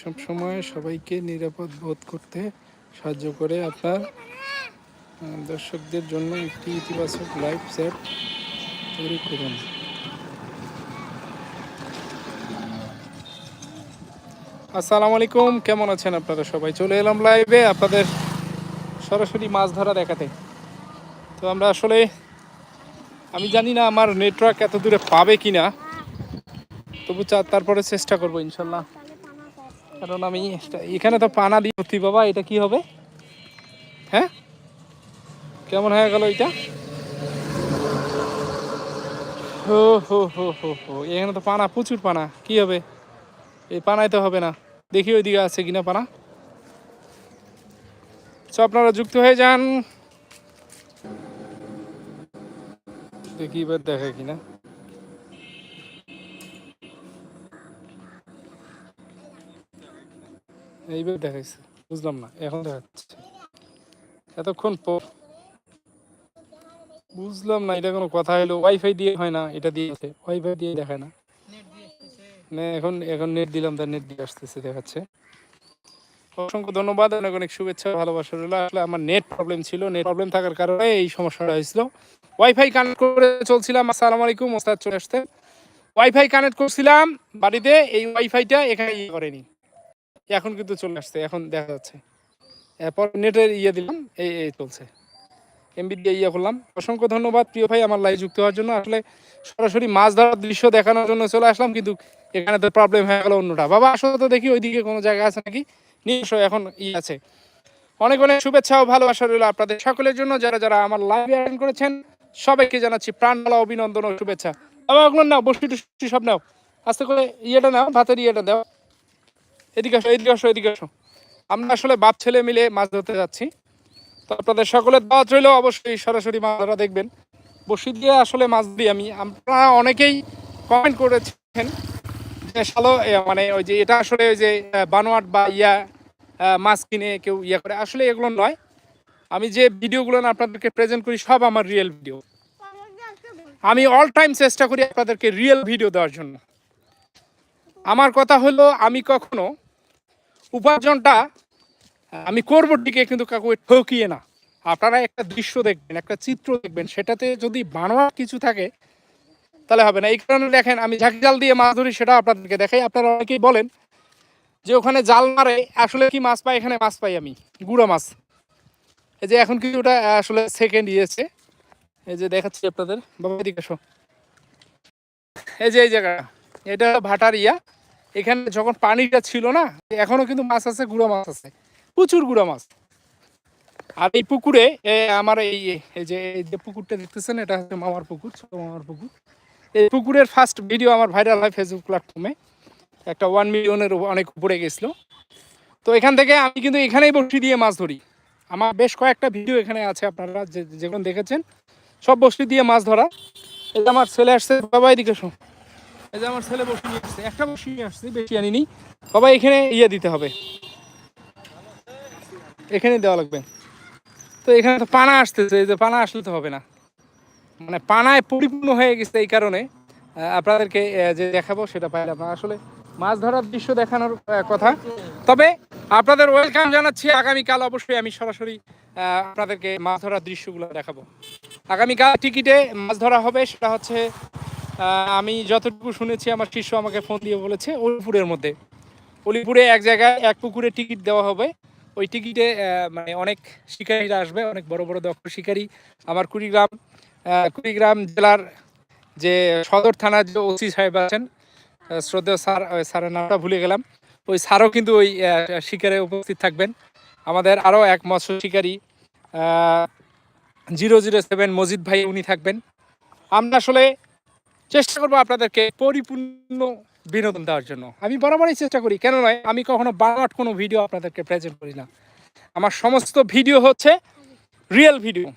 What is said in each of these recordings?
সব সময় সবাইকে নিরাপদ বোধ করতে সাহায্য করে আপনার দর্শকদের জন্য একটি ইতিবাচক লাইভ সেট তৈরি করুন। আসসালামু আলাইকুম, কেমন আছেন আপনারা সবাই? চলে এলাম লাইভে আপনাদের সরাসরি মাছ ধরা দেখাতে। তো আমরা আসলে, আমি জানি না আমার নেটওয়ার্ক এত দূরে পাবে কি না তবু তারপরে চেষ্টা করব, ইনশাল্লাহ। কারণ আমি এখানে তো পানা দিয়ে ভর্তি, বাবা, এটা কি হবে? হ্যাঁ? কেমন হয়ে গেল এটা? হো হো হো হো হো, এখানে তো পানা, প্রচুর পানা, কি হবে? এই পানায় তো হবে না। দেখি ওইদিকে আছে কিনা পানা। তো আপনারা যুক্ত হয়ে যান। দেখি এবার দেখে কিনা। এইবার দেখাইছে, বুঝলাম না, এখন দেখাচ্ছে। এতক্ষণ পর বুঝলাম না, এটা কোনো কথা হলো ওয়াইফাই দিয়ে হয় না, এটা ওয়াইফাই দিয়ে দেখায় না। না, এখন এখন নেট দিলাম তার নেট দিয়ে আসতেছে, দেখাচ্ছে। অসংখ্য ধন্যবাদ, অনেক অনেক শুভেচ্ছা, ভালোবাসা রইল। আসলে আমার নেট প্রবলেম ছিল নেট প্রবলেম থাকার কারণে এই সমস্যাটা হয়েছিল। ওয়াইফাই কানেক্ট করে চলছিলাম, আসসালামু আলাইকুম, ওস্তাদ চলে আসতে ওয়াইফাই কানেক্ট করছিলাম, বাড়িতে, এই ওয়াইফাইটা এখানে ইয়ে করেনি। এখন কিন্তু চলে আসছে এখন দেখা যাচ্ছে। এরপর নেটের ইয়ে দিলাম এই এই চলছে। এমবি দিয়ে ইয়ে করলাম। অসংখ্য ধন্যবাদ প্রিয় ভাই আমার লাইভ যুক্ত হওয়ার জন্য। আসলে সরাসরি মাছ ধরার দৃশ্য দেখানোর জন্য চলে আসলাম কিন্তু এখানে তো প্রবলেম হয়ে গেল অন্যটা। বাবা আসলে তো দেখি ওইদিকে কোনো জায়গা আছে নাকি? এসো, এখন ই আছে। অনেক অনেক শুভেচ্ছা ও ভালোবাসা রইল আপনাদের সকলের জন্য। যারা যারা আমার লাইভে অ্যাটেন্ড করেছেন সবাইকে জানাচ্ছি প্রাণবালা অভিনন্দন ও শুভেচ্ছা। বাবা ওগুলো নাও বসি সব নাও। আস্তে করে ইয়েটা নাও ভাতের ইয়েটা দাও। এদিকে আসো এদিকে আসো এদিকে আসো। আমরা আসলে বাপ ছেলে মিলে মাছ ধরতে যাচ্ছি। তো আপনাদের সকলের দাওয়াত রইল অবশ্যই সরাসরি মাছ ধরা দেখবেন। বসি দিয়ে আসলে মাছ দিই আমি। আপনারা অনেকেই কমেন্ট করেছেন যে এ, মানে ওই যে এটা আসলে ওই যে বানোয়াট বা ইয়া মাছ কিনে কেউ ইয়া করে। আসলে এগুলো নয়। আমি যে ভিডিওগুলো আপনাদেরকে প্রেজেন্ট করি সব আমার রিয়েল ভিডিও আমি অল টাইম চেষ্টা করি আপনাদেরকে রিয়েল ভিডিও দেওয়ার জন্য। আমার কথা হলো আমি কখনো উপার্জনটা আমি করব ঠিকই, কিন্তু কাকু ঠকিয়ে না। আপনারা একটা দৃশ্য দেখবেন, একটা চিত্র দেখবেন, সেটাতে যদি বানোয়ার কিছু থাকে, তাহলে হবে না। এই কারণে দেখেন, আমি ঝাঁকি জাল দিয়ে মাছ ধরি সেটা আপনাদেরকে দেখাই। আপনারা অনেকেই বলেন যে ওখানে জাল মারে, আসলে কি মাছ পাই, এখানে মাছ পাই আমি, গুঁড়ো মাছ। এই যে এখন ওটা আসলে সেকেন্ড ইয়েছে এই যে দেখাচ্ছি আপনাদের, বাবা এদিকে এই যে, এই জায়গাটা এটা ভাটার ইয়া এখানে যখন পানিটা ছিল না, এখনও কিন্তু মাছ আছে, গুঁড়ো মাছ আছে, প্রচুর গুঁড়ো মাছ। আর এই পুকুরে আমার এই যে যে পুকুরটা দেখতেছেন, এটা হচ্ছে মামার পুকুর, ছোট মামার পুকুর। এই পুকুরের ফার্স্ট ভিডিও আমার ভাইরাল হয় ফেসবুক প্ল্যাটফর্মে একটা ওয়ান মিলিয়নের অনেক উপরে গেছিল। তো এখান থেকে আমি কিন্তু এখানেই বসি দিয়ে মাছ ধরি। আমার বেশ কয়েকটা ভিডিও এখানে আছে আপনারা যেগুলো দেখেছেন, সব বসি দিয়ে মাছ ধরা। এটা আমার ছেলে আসছে, বাবা, এদিকে শো যে আমার ছেলে বসি নিয়ে একটা বসি নিয়ে আসছে, বেশি আনিনি। বাবা, এখানে ইয়ে দিতে হবে। এখানে দেওয়া লাগবে। তো এখানে তো পানা আসতেছে যে পানা আসলে তো হবে না। মানে পানায় পরিপূর্ণ হয়ে গেছে এই কারণে। আপনাদেরকে যে দেখাবো সেটা পাইলে আপনারা আসলে মাছ ধরার দৃশ্য দেখানোর কথা। তবে আপনাদের ওয়েলকাম জানাচ্ছি, আগামীকাল অবশ্যই আমি সরাসরি আপনাদেরকে মাছ ধরার দৃশ্যগুলো দেখাবো। আগামীকাল টিকিটে মাছ ধরা হবে, সেটা হচ্ছে আমি যতটুকু শুনেছি, আমার শিষ্য আমাকে ফোন দিয়ে বলেছে অলিপুরের মধ্যে। অলিপুরে এক জায়গায় এক পুকুরে টিকিট দেওয়া হবে। ওই টিকিটে মানে অনেক শিকারীরা আসবে, অনেক বড় বড় দক্ষ শিকারী। আমার কুড়িগ্রাম কুড়িগ্রাম জেলার যে সদর থানার যে ওসি সাহেব আছেন শ্রদ্ধেয় স্যার স্যারের নামটা ভুলে গেলাম। ওই স্যারও কিন্তু ওই শিকারে উপস্থিত থাকবেন। আমাদের আরও এক মৎস্য শিকারী জিরো জিরো সেভেন মজিদ ভাই, উনি থাকবেন। আমরা আসলে চেষ্টা করব আপনাদেরকে পরিপূর্ণ বিনোদন দেওয়ার জন্য। আমি বরাবরই চেষ্টা করি, কেন নয়, আমি কখনো বানোয়াট কোনো ভিডিও আপনাদেরকে প্রেজেন্ট করি না। আমার সমস্ত ভিডিও হচ্ছে রিয়েল ভিডিও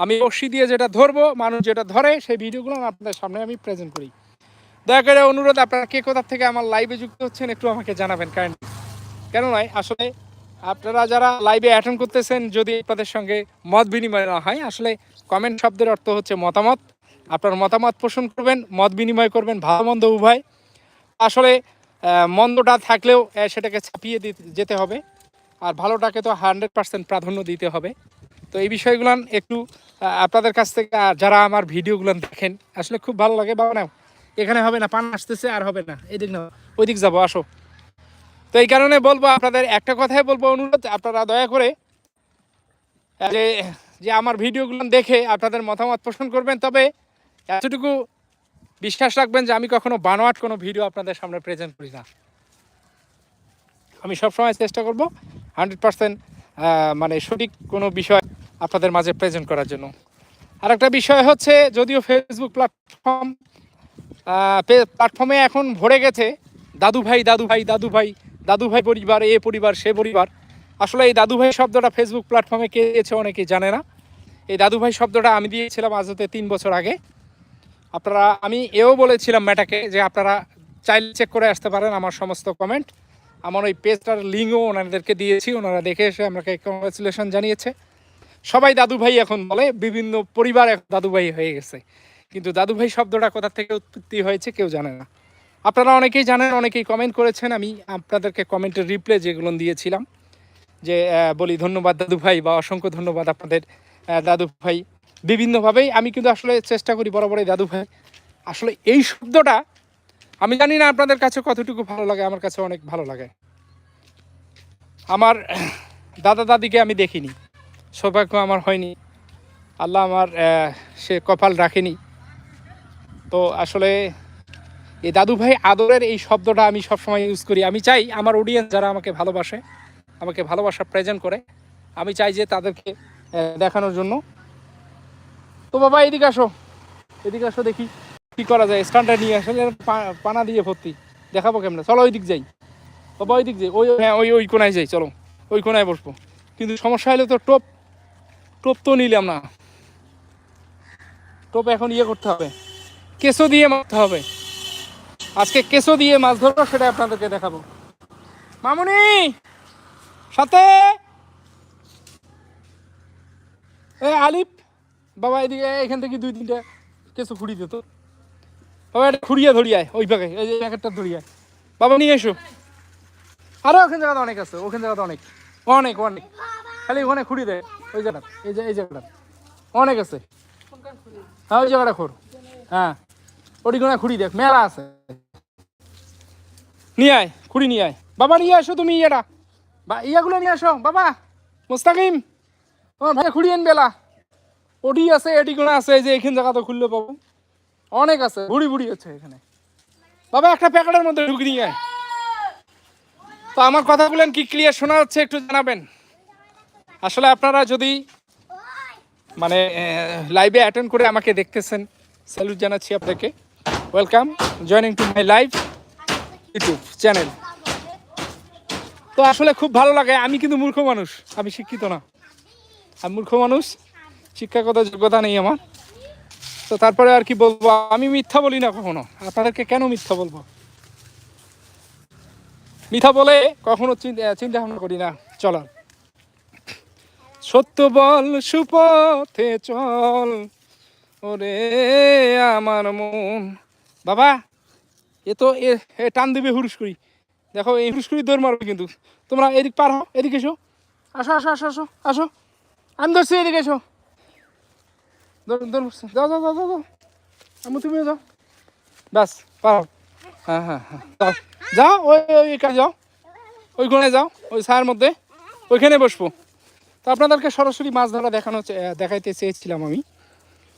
আমি বসি দিয়ে যেটা ধরবো, মানুষ যেটা ধরে, সেই ভিডিওগুলো আপনাদের সামনে আমি প্রেজেন্ট করি। দয়া করে অনুরোধ, আপনারা কে কোথা থেকে আমার লাইভে যুক্ত হচ্ছেন, একটু আমাকে জানাবেন কারণ কেন নয়, আসলে আপনারা যারা লাইভে অ্যাটেন্ড করতেছেন, যদি আপনাদের সঙ্গে মত বিনিময় না হয়, আসলে কমেন্ট শব্দের অর্থ হচ্ছে মতামত। আপনার মতামত পোষণ করবেন, মত বিনিময় করবেন, ভালো মন্দ উভয়। আসলে মন্দটা থাকলেও সেটাকে ছাপিয়ে দিতে, যেতে হবে। আর ভালোটাকে তো হান্ড্রেড পার্সেন্ট প্রাধান্য দিতে হবে। তো এই বিষয়গুলো একটু আপনাদের কাছ থেকে যারা আমার ভিডিওগুলো দেখেন, আসলে খুব ভালো লাগে। বাবা না এখানে হবে না, পান আসতেছে, আর হবে না। এদিক না ওইদিক যাব, আসো। তো এই কারণে বলব আপনাদের একটা কথাই বলব, অনুরোধ, আপনারা দয়া করে যে যে আমার ভিডিওগুলো দেখে আপনাদের মতামত পোষণ করবেন। তবে এতটুকু বিশ্বাস রাখবেন যে আমি কখনো বানোয়াট কোনো ভিডিও আপনাদের সামনে প্রেজেন্ট করি না। আমি সবসময় চেষ্টা করব হান্ড্রেড পার্সেন্ট মানে সঠিক কোনো বিষয় আপনাদের মাঝে প্রেজেন্ট করার জন্য। আর একটা বিষয় হচ্ছে, যদিও ফেসবুক প্ল্যাটফর্ম প্ল্যাটফর্মে এখন ভরে গেছে, দাদু ভাই দাদু ভাই দাদু ভাই দাদু ভাই পরিবার, এ পরিবার, সে পরিবার। আসলে এই দাদু ভাই শব্দটা ফেসবুক প্ল্যাটফর্মে কে দিয়েছে অনেকেই জানে না। এই দাদু ভাই শব্দটা আমি দিয়েছিলাম আজ হতে তিন বছর আগে। আপনারা, আমি এও বলেছিলাম ম্যাটাকে যে আপনারা চাইলে চেক করে আসতে পারেন আমার সমস্ত কমেন্ট আমার ওই পেজটার লিঙ্কও ওনাদেরকে দিয়েছি, ওনারা দেখে এসে আমাকে কংগ্রেচুলেশন জানিয়েছে। সবাই দাদু ভাই এখন বলে, বিভিন্ন পরিবার এখন দাদু ভাই হয়ে গেছে। কিন্তু দাদু ভাই শব্দটা কোথা থেকে উৎপত্তি হয়েছে কেউ জানে না। আপনারা অনেকেই জানেন, অনেকেই কমেন্ট করেছেন, আমি আপনাদেরকে কমেন্টের রিপ্লে যেগুলো দিয়েছিলাম, যে বলি ধন্যবাদ দাদু ভাই বা অসংখ্য ধন্যবাদ আপনাদের দাদু ভাই বিভিন্নভাবেই আমি কিন্তু আসলে চেষ্টা করি বড় বড় দাদু ভাই। আসলে এই শব্দটা আমি জানি না আপনাদের কাছে কতটুকু ভালো লাগে, আমার কাছে অনেক ভালো লাগে। আমার দাদা দাদিকে আমি দেখিনি, সৌভাগ্য আমার হয়নি, আল্লাহ আমার সে কপাল রাখেনি। তো আসলে এই দাদু ভাই আদরের এই শব্দটা আমি সবসময় ইউজ করি। আমি চাই আমার অডিয়েন্স যারা আমাকে ভালোবাসে, আমাকে ভালোবাসা প্রেজেন্ট করে, আমি চাই যে তাদেরকে দেখানোর জন্য। তো বাবা, এদিকে আসো। এদিকে আসো দেখি কি করা যায়। স্ট্যান্ডার্ড নিয়ে আসলে পানা দিয়ে ভর্তি। দেখাবো কেমনে? চলো ওই দিক যাই বাবা ওই দিক যাই। ওই হ্যাঁ ওই ওই কোনায় যাই, চলো। ওই কোনায় বসবো। কিন্তু সমস্যা হলে তো টোপ টোপ তো নিলাম না। টোপ এখন ইয়ে করতে হবে। কেঁচো দিয়ে মারতে হবে। আজকে কেঁচো দিয়ে মাছ ধরবো সেটা আপনাদেরকে দেখাবো। মামুনি! সাথে! এ, আলিফ! বাবা, এদিকে এখান থেকে দুই তিনটা কেঁচো খুঁড়ি দিত বাবা, এটা খুঁড়িয়ে ধরিয়ায় ওই প্যাকে, এই যে প্যাকেটটা ধরিয়ায় বাবা, নিয়ে এসো। আরও ওখানে জায়গাতে অনেক আছে, ওখানে জায়গাতে অনেক। অনেক অনেক। খালি ওখানে খুঁড়ি দেয় ওই জায়গাটা, এই যে, এই জায়গাটা। অনেক আছে। হ্যাঁ ওই জায়গাটা খোর হ্যাঁ ওটি কোনা খুঁড়ি দেখ, মেলা আছে। নিয়ে আয়, খুঁড়ি নিয়ে আয়। বাবা, নিয়ে আসো তুমি ইয়েটা। বা, ইয়াগুলো নিয়ে আসো, বাবা। মুস্তাকিম। তোমার ভাই খুঁড়ি আন বেলা ওটি আছে, এটি কোনো আছে, এই যে এখানে জায়গা তো খুললে পাবো। অনেক আছে বুড়ি বুড়ি আছে এখানে। বাবা, একটা প্যাকেটের মধ্যে ঢুকি নিয়ে তো আমার কথাগুলো কি ক্লিয়ার শোনা যাচ্ছে একটু জানাবেন? আসলে আপনারা যদি মানে লাইভে অ্যাটেন্ড করে আমাকে দেখতেছেন স্যালুট জানাচ্ছি আপনাকে। Welcome joining to my live YouTube channel তো আসলে খুব ভালো লাগে, আমি কিন্তু মূর্খ মানুষ, আমি শিক্ষিত না। আমি মূর্খ মানুষ শিক্ষাগত যোগ্যতা নেই আমার। তো তারপরে আর কি বলব? আমি মিথ্যা বলি না কখনো। আপনাদেরকে কেন মিথ্যা বলব? মিথ্যা বলে কখনো চিন্তা ভাবনা করি না। চলার সত্য বল, সুপথে চল। ওরে আমার মন। বাবা, এ তো এ টান দেবে হুরুস দেখো, এই হুরুস দৌড় মারবে কিন্তু। তোমরা এদিক পার হও, এদিকে এসো। আসো আসো আসো আসো আসো। আমি ধরছি এদিকে এসো। দৌড় দৌড় যাও যাও যাও যাও আমি তুমিও যাও। ব্যাস পারো হ্যাঁ হ্যাঁ হ্যাঁ। যাও ওই ওই, এখানে যাও। ওই কোণে যাও, ওই ছায়ের মধ্যে। ওইখানে বসবো। তো আপনাদেরকে সরাসরি মাছ ধরা দেখানো দেখাইতে চেয়েছিলাম আমি।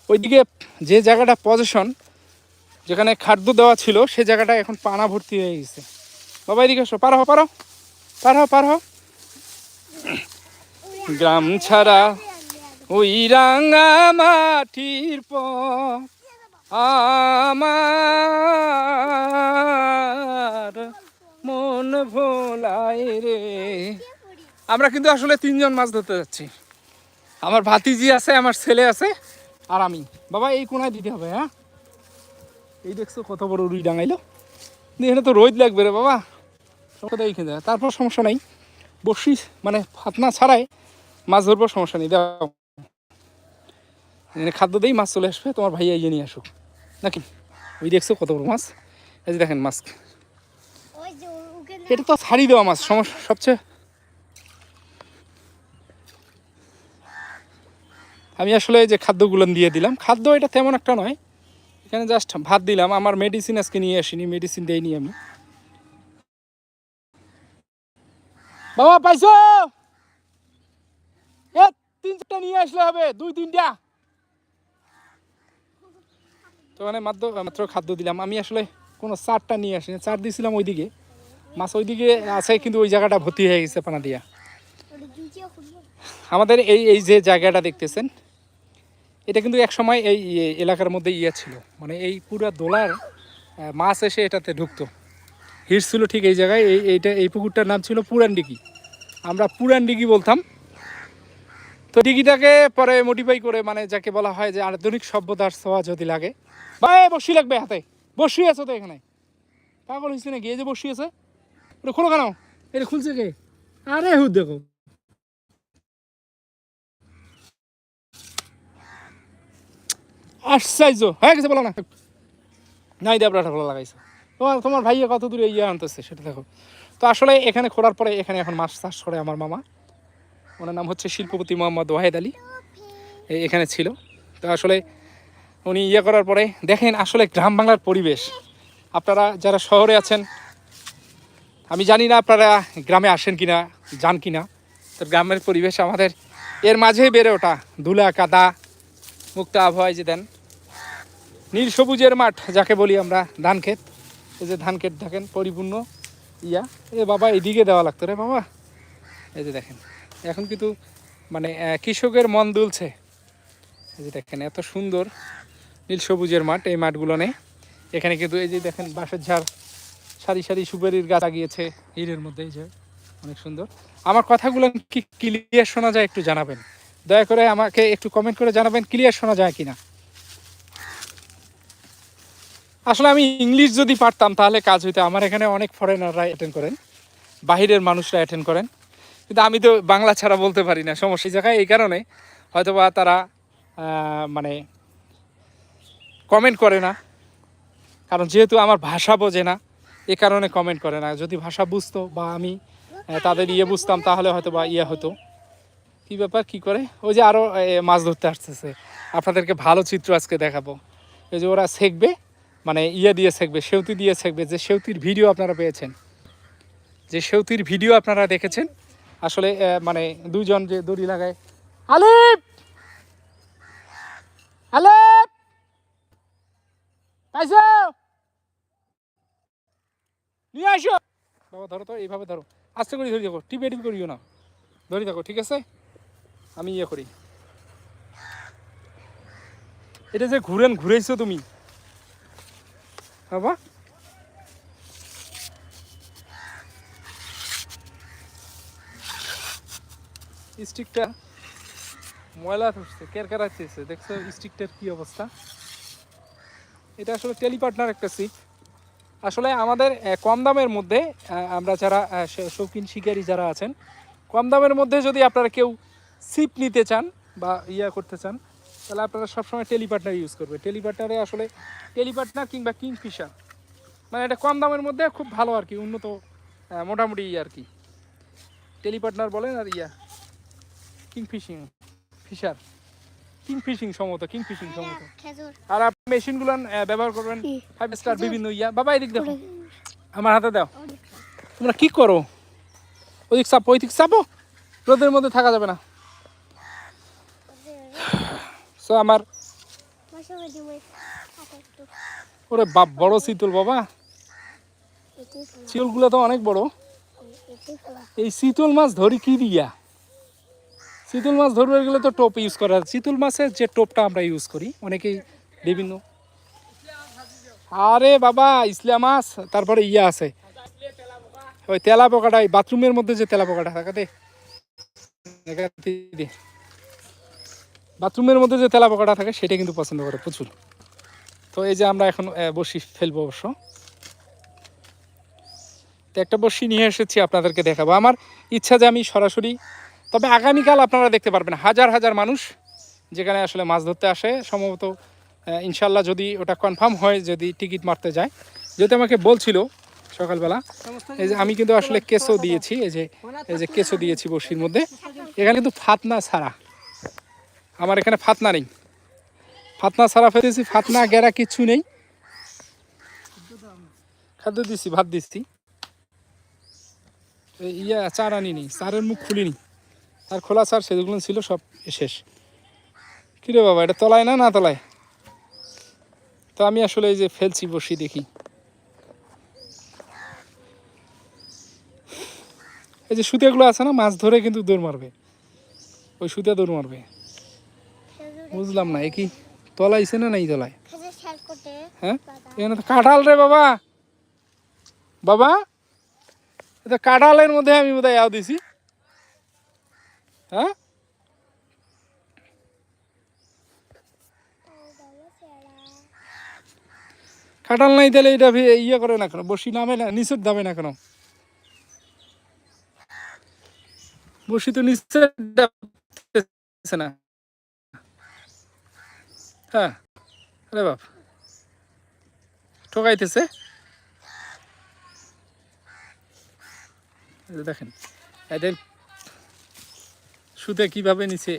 ওইদিকে যে জায়গাটা পজিশন যেখানে খাদ্য দেওয়া ছিল, সে জায়গাটা এখন পানা ভর্তি হয়ে গেছে। বাবা, এদিকে এসো। পার হো পার হো পার হো পার হো গ্রাম ছাড়া ওই রাঙা মাটির পথ আমার মন ভোলায় রে। আমরা কিন্তু আসলে তিনজন মাছ ধরতে যাচ্ছি। আমার ভাতিজি আছে, আমার ছেলে আছে আর আমি। বাবা, এই কোনায় দিতে হবে হ্যাঁ? এই দেখছ কত বড় রুই ডাঙাইলো। এখানে তো রোদ লাগবে রে বাবা। কোথায় এইখানে তারপর সমস্যা নাই। বসি মানে ফাতনা ছাড়াই মাছ ধরবো, সমস্যা নেই। এখানে খাদ্য দিয়েই মাছ চলে আসবে তোমার ভাইয়া ইয়ে নিয়ে আসুক। নাকি? ওই দেখছ কত বড় মাছ? এই যে দেখেন মাছ। এটা তো ছাড়ি দেওয়া মাছ সমস্যা সবচেয়ে। আমি আসলে যে খাদ্যগুলো দিয়ে দিলাম। খাদ্য এটা তেমন একটা নয়। এখানে জাস্ট ভাত দিলাম। আমার মেডিসিন আজকে নিয়ে আসিনি মেডিসিন দেয়নি আমি। বাবা পাইছো? এ তিন চারটা নিয়ে আসলে হবে দুই তিনটা। তো মানে মাত্র মাত্র খাদ্য দিলাম। আমি আসলে কোনো চারটা নিয়ে আসিনি। চার দিয়েছিলাম ওইদিকে। মাছ ওইদিকে আছে, কিন্তু ওই জায়গাটা ভর্তি হয়ে গেছে পানা দিয়া আমাদের এই এই যে জায়গাটা দেখতেছেন, এটা কিন্তু এক সময় এই এই এলাকার মধ্যে ইয়ে ছিল। মানে এই পুরা দোলার মাছ এসে এটাতে ঢুকতো। হিট ছিল ঠিক এই জায়গায়। এই, এইটা, এই পুকুরটার নাম ছিল পুরান ডিগি আমরা পুরান ডিগি বলতাম। তো ডিগিটাকে পরে মডিফাই করে মানে যাকে বলা হয় যে আধুনিক সভ্যতার ছোঁয়া যদি লাগে। বা বসি লাগবে হাতে। বসি আছো তো এখানে। পাগল হয়েছে নাকি? এই যে বসি আছে। ওটা খোলো কেন? এটা খুলছে কে? আরে হুদ দেখো। হয়ে গেছে বলো না। নাই তোমার তোমার ভাইয়া কত দূরে ইয়ে আনতেছে, সেটা দেখো। তো আসলে এখানে খোলার পরে এখানে এখন মাছ চাষ করে আমার মামা। ওনার নাম হচ্ছে শিল্পপতি মোহাম্মদ ওয়াহেদ আলী। এখানে ছিল। তো আসলে উনি ইয়ে করার পরে দেখেন আসলে গ্রাম বাংলার পরিবেশ। আপনারা যারা শহরে আছেন, আমি জানি না আপনারা গ্রামে আসেন কি না যান কি না তো গ্রামের পরিবেশ আমাদের, এর মাঝেই বেড়ে ওঠা ধুলা, কাদা, মুক্ত আবহাওয়ায় যে দেন, নীল সবুজের মাঠ যাকে বলি আমরা ধান ক্ষেত এই যে ধান ক্ষেত দেখেন, পরিপূর্ণ ইয়া। এ বাবা, এদিকে দেওয়া লাগতো রে বাবা। এই যে দেখেন। এখন কিন্তু মানে কৃষকের মন দুলছে। এই যে দেখেন, এত সুন্দর নীল সবুজের মাঠ এই মাঠগুলো নেই। এখানে কিন্তু এই যে দেখেন, বাঁশের ঝাড়, সারি সারি সুপারির গাছ লাগিয়েছে হিরের মধ্যে, এই যে অনেক সুন্দর। আমার কথাগুলো কি ক্লিয়ার শোনা যায় একটু জানাবেন? দয়া করে আমাকে একটু কমেন্ট করে জানাবেন ক্লিয়ার শোনা যায় কিনা? আসলে আমি ইংলিশ যদি পারতাম, তাহলে কাজ হইতো। আমার এখানে অনেক ফরেনাররা অ্যাটেন্ড করেন, বাহিরের মানুষরা অ্যাটেন্ড করেন। কিন্তু আমি তো বাংলা ছাড়া বলতে পারি না, সমস্যা জায়গায় এই কারণে হয়তো বা তারা মানে কমেন্ট করে না। কারণ যেহেতু আমার ভাষা বোঝে না, এ কারণে কমেন্ট করে না। যদি ভাষা বুঝতো বা আমি তাদের ইয়ে বুঝতাম, তাহলে হয়তো বা ইয়ে হতো। কি ব্যাপার, কি করে? ওই যে আরও মাছ ধরতে আসতেছে। আপনাদেরকে ভালো চিত্র আজকে দেখাবো। এই যে ওরা শেখবে মানে ইয়ে দিয়ে শেখবে, সেউতি দিয়ে শেখবে। যে সেউতির ভিডিও আপনারা পেয়েছেন। যে সেউতির ভিডিও আপনারা দেখেছেন আসলে মানে দুজন যে দড়ি লাগায়। আলিফ! আলিফ! পাইছো নিয়ে আসো। বাবা ধরো তো এইভাবে ধরো। আস্তে করে ধরে দেখো টিপে টিপ করিও না। ধরে দেখো ঠিক আছে? আমি ইয়ে করি। এটা যে ঘুরেন ঘুরেছো তুমি। বাবা। স্টিকটা ময়লা ধরছে কেরকার আছে দেখছ স্টিকটার কি অবস্থা? এটা আসলে টেলিপার্টনার একটা সিপ। আসলে আমাদের কম দামের মধ্যে আমরা যারা শৌখিন শিকারী যারা আছেন, কম দামের মধ্যে যদি আপনারা কেউ সিপ নিতে চান বা ইয়া করতে চান, তাহলে আপনারা সবসময় টেলিপার্টনার ইউজ করবে টেলিপার্টনারে আসলে টেলিপার্টনার কিংবা কিংফিশার মানে এটা কম দামের মধ্যে খুব ভালো আর কি, উন্নত মোটামুটি ইয়ে আর কি। টেলিপার্টনার বলেন আর ইয়া। কিংফিশিং ফিশার কিংফিশিং সম্ভবত কিংফিশিং সম্ভবত। আর আপনি মেশিনগুলো ব্যবহার করবেন ফাইভ স্টার বিভিন্ন ইয়া। বাবা এদিক দেখো। আমার হাতে দাও। তোমরা কি করো? ওদিক চাপো ওইদিক চাপো রোদের মধ্যে থাকা যাবে না। সো আমার ওরে বাপ বড় শীতল বাবা। চিতলগুলো তো অনেক বড়। এই শীতল মাছ ধরি কি দিয়া? শীতল মাছ ধরবে গেলে তো টোপ ইউজ করা। শীতল মাছের যে টোপটা আমরা ইউজ করি, অনেকেই বিভিন্ন। আরে বাবা ইসলাম মাছ, তারপরে ইয়া আছে। ওই তেলা পোকাটা, এই বাথরুমের মধ্যে যে তেলা পোকাটা থাকে দে। বাথরুমের মধ্যে যে তেলা পোকাটা থাকে, সেটা কিন্তু পছন্দ করে প্রচুর। তো এই যে আমরা এখন বসি ফেলব অবশ্য। তো একটা বসি নিয়ে এসেছি, আপনাদেরকে দেখাবো। আমার ইচ্ছা যে আমি সরাসরি তবে আগামীকাল আপনারা দেখতে পারবেন হাজার হাজার মানুষ যেখানে আসলে মাছ ধরতে আসে। সম্ভবত ইনশাল্লাহ যদি ওটা কনফার্ম হয়, যদি টিকিট মারতে যায়। যেহেতু আমাকে বলছিল সকালবেলা, এই যে আমি কিন্তু আসলে কেঁচো দিয়েছি, এই যে এই যে কেঁচো দিয়েছি বসির মধ্যে। এখানে কিন্তু ফাতনা ছাড়া। আমার এখানে ফাতনা নেই। ফাতনা ছাড়া ফেলেছি ফাতনা, গেরা কিচ্ছু নেই। খাদ্য দিচ্ছি ভাত দিচ্ছি ইয়া, চার আনিনি চারের মুখ খুলিনি। আর খোলা চার সেগুলো ছিল সব শেষ। কিরে বাবা, এটা তলায় না না তলায়? তো আমি আসলে এই যে ফেলছি, বসি দেখি। এই যে সুতেগুলো আছে না, মাছ ধরে কিন্তু দৌড় মারবে। ওই সুতে দৌড় মারবে। বুঝলাম না, এ কি তলাইছে না নাই তলায়? হ্যাঁ? এখানে তো কাঁঠাল রে বাবা। বাবা, এটা কাঁঠালের মধ্যে আমি বোধহয় আও দিছি। হ্যাঁ? কাঁঠাল নাই তাহলে এটা ইয়ে করে না কেন? বসি নামে না নিচের দামে না কেন? বসি তো নিচে হ্যাঁ। আরে বাপ। ঠকাইতেছে। দেখেন। সুতে কীভাবে নিচে